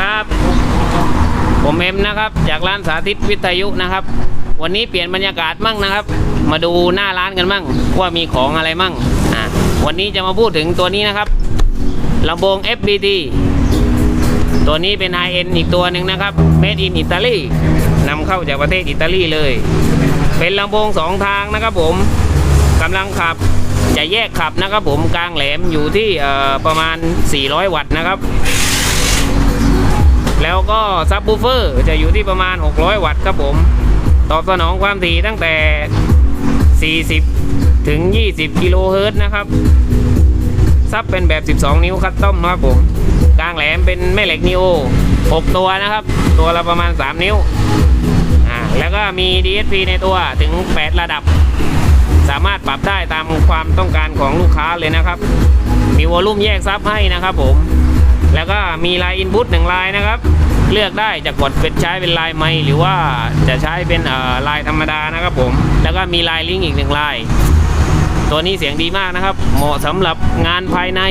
ครับ ผมเอ็มนะครับ จากร้านสาธิตวิทยุนะครับ วันนี้เปลี่ยนบรรยากาศมั่งนะครับ มาดูหน้าร้านกันมั่ง ว่ามีของอะไรมั่งอะวันนี้จะมาพูดถึงตัวนี้นะครับลำโพง FBT ตัวนี้เป็น High End อีกตัวหนึ่งนะครับ Made in Italy นำเข้าจากประเทศอิตาลีเลย เป็นลำโพงสองทางนะครับผมกำลังขับจะแยกขับนะครับผมกลางแหลมอยู่ที่ประมาณ 400 วัตต์นะครับ แล้วก็ซับบูเฟอร์จะอยู่ที่ประมาณ 600 วัตต์ครับผม ตอบสนองความถี่ตั้งแต่ 40 ถึง 20 กิโลเฮิรตซ์นะครับ ซับเป็นแบบ 12 นิ้วคัสตอมนะครับผม กลางแหลมเป็นแม่เหล็กนิโอ 6 ตัวนะครับ ตัวละประมาณ 3 นิ้วอ่าแล้วก็มี DSP ในตัวถึง 8 ระดับ สามารถปรับได้ตามความต้องการของลูกค้าเลยนะครับ มีวอลลุ่มแยกซับให้นะครับผม แล้วก็มีลายอินพุตหนึ่งลายนะครับ เลือกได้จะกดเป็นใช้เป็นลายไม้หรือว่าจะใช้เป็นลายธรรมดานะครับผม แล้วก็มีลายลิงก์อีกหนึ่งลาย ตัวนี้เสียงดีมากนะครับ เหมาะสำหรับงานภายใน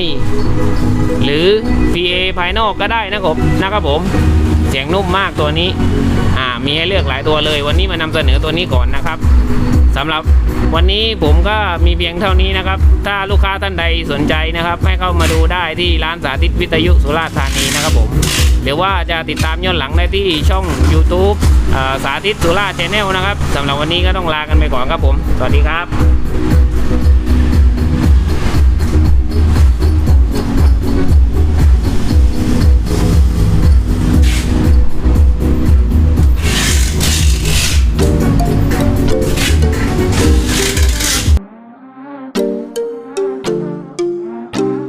หรือ PA ภายนอกก็ได้นะครับนะครับผม สียงนุ่มมากตัวนี้ อ่า มีให้เลือกหลายตัวเลย วันนี้มานำเสนอตัวนี้ก่อนนะครับสำหรับวันนี้ผมก็มีเพียงเท่านี้นะครับ ถ้าลูกค้าท่านใดสนใจนะครับ ให้เข้ามาดูได้ที่ร้านสาธิตวิทยุสุราษฎร์ธานีนะครับผมหรือว่าจะติดตามย้อนหลังได้ที่ช่อง YouTube อ่อสาธิตสุราษฎร์ชแนลนะครับสำหรับวันนี้ก็ต้องลากันไปก่อนครับผม สวัสดีครับ